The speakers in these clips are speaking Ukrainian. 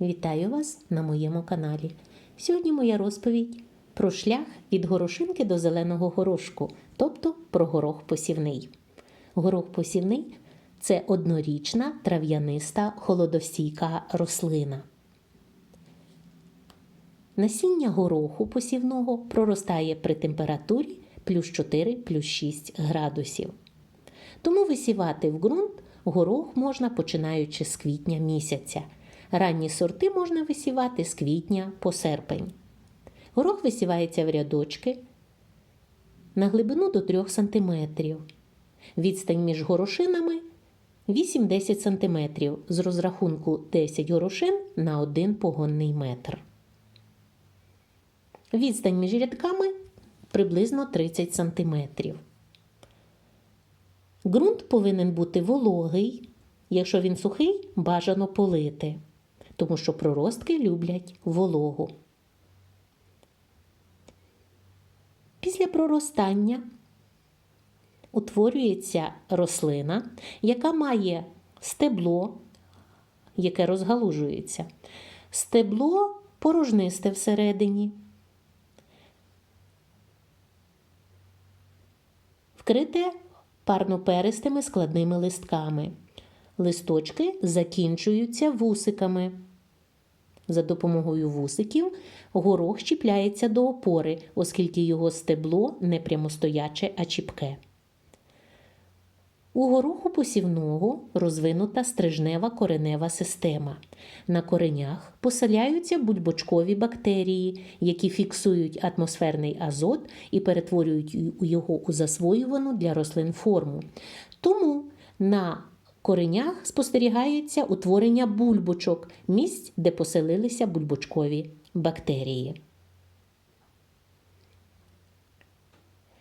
Вітаю вас на моєму каналі. Сьогодні моя розповідь про шлях від горошинки до зеленого горошку, тобто про горох посівний. Горох посівний це однорічна трав'яниста холодостійка рослина. Насіння гороху посівного проростає при температурі плюс 4 плюс 6 градусів. Тому висівати в ґрунт горох можна починаючи з квітня місяця. Ранні сорти можна висівати з квітня по серпень. Горох висівається в рядочки на глибину до 3 см. Відстань між горошинами 8-10 см з розрахунку 10 горошин на 1 погонний метр. Відстань між рядками приблизно 30 см. Ґрунт повинен бути вологий. Якщо він сухий, бажано полити, тому що проростки люблять вологу. Після проростання утворюється рослина, яка має стебло, яке розгалужується. Стебло порожнисте всередині, вкрите парноперистими складними листками. Листочки закінчуються вусиками. За допомогою вусиків горох чіпляється до опори, оскільки його стебло не прямостояче, а чіпке. У гороху посівного розвинута стрижнева коренева система. На коренях поселяються бульбочкові бактерії, які фіксують атмосферний азот і перетворюють його у засвоювану для рослин форму. Тому на коренях спостерігається утворення бульбочок, місць, де поселилися бульбочкові бактерії.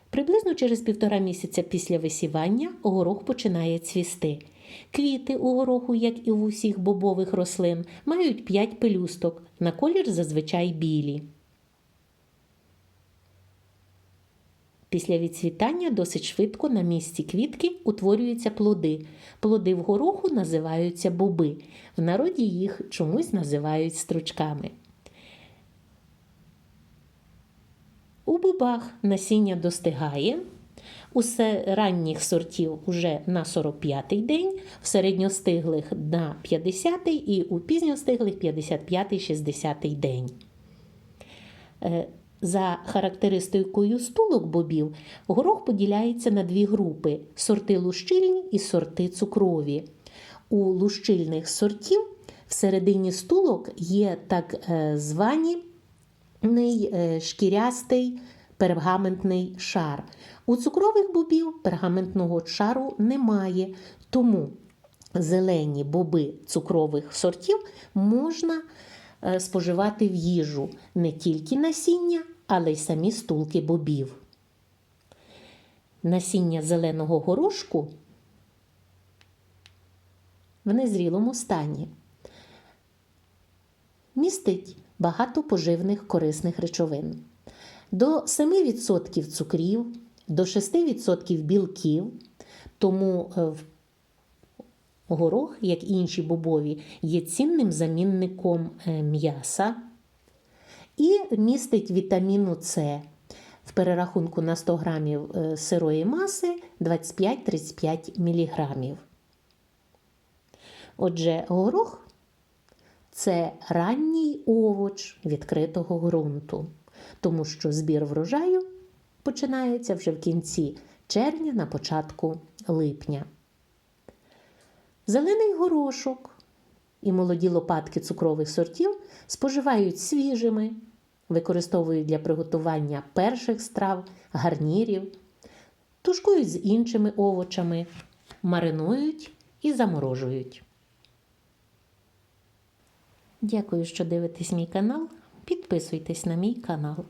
Приблизно через півтора місяця після висівання горох починає цвісти. Квіти у гороху, як і в усіх бобових рослин, мають 5 пелюсток, на колір зазвичай білі. Після відцвітання досить швидко на місці квітки утворюються плоди. Плоди в гороху називаються боби. В народі їх чомусь називають стручками. У бобах насіння достигає. У ранніх сортів уже на 45-й день, в середньостиглих на 50-й і у пізньостиглих 55-60-й день. За характеристикою стулок бобів, горох поділяється на дві групи: сорти лущильні і сорти цукрові. У лущильних сортів всередині стулок є так звані шкірястий пергаментний шар. У цукрових бобів пергаментного шару немає, тому зелені боби цукрових сортів можна споживати в їжу не тільки насіння, але й самі стулки бобів. Насіння зеленого горошку в незрілому стані містить багато поживних корисних речовин. До 7% цукрів, до 6% білків, тому горох, як і інші бобові, є цінним замінником м'яса і містить вітаміну С в перерахунку на 100 грамів сирої маси 25-35 мг. Отже, горох це ранній овоч відкритого ґрунту, тому що збір врожаю починається вже в кінці червня на початку липня. Зелений горошок і молоді лопатки цукрових сортів споживають свіжими, використовують для приготування перших страв, гарнірів, тушкують з іншими овочами, маринують і заморожують. Дякую, що дивитесь мій канал. Підписуйтесь на мій канал.